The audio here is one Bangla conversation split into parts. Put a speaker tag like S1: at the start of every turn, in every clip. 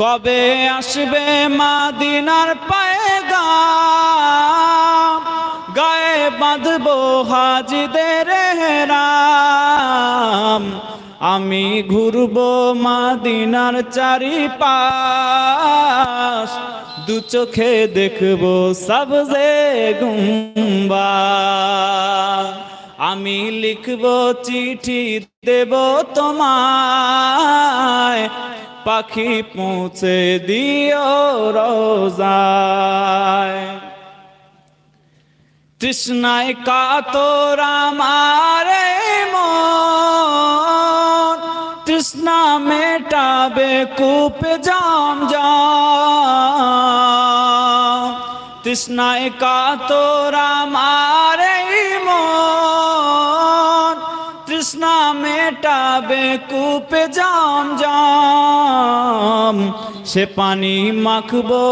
S1: কবে আসবে মাদিনার পায়গা গায়ে বাঁধবো হাজিদের হেরাম। আমি ঘুরবো মাদিনার চারিপাশ। দু চোখে দেখব সবজে গুম্বা আমি লিখব চিঠি দেব তোমায়। পাখি পৌঁছে দিও রোজায়। তৃষ্ণায় কাতরা মারে মন, তৃষ্ণা মেটাবে কূপ জাম তৃষ্ণায় কাতরা মারে মন তৃষ্ণা মেটাবে, কূপ জাম জাম। সে পানি মাখবো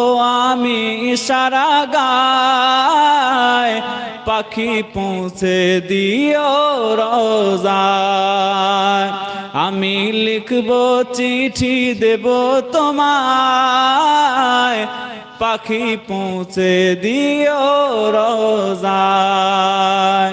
S1: আমি সারা গায়, পাখি পৌঁছে দিও রোজায়। আমি লিখব চিঠি দেব তোমায়, পাখি পৌঁছে দিও রোজায়।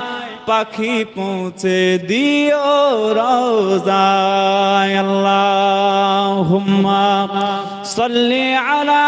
S1: পাখি পৌঁছে দিও রোজায়। আল্লাহ হুম্মা সাল্লি আলা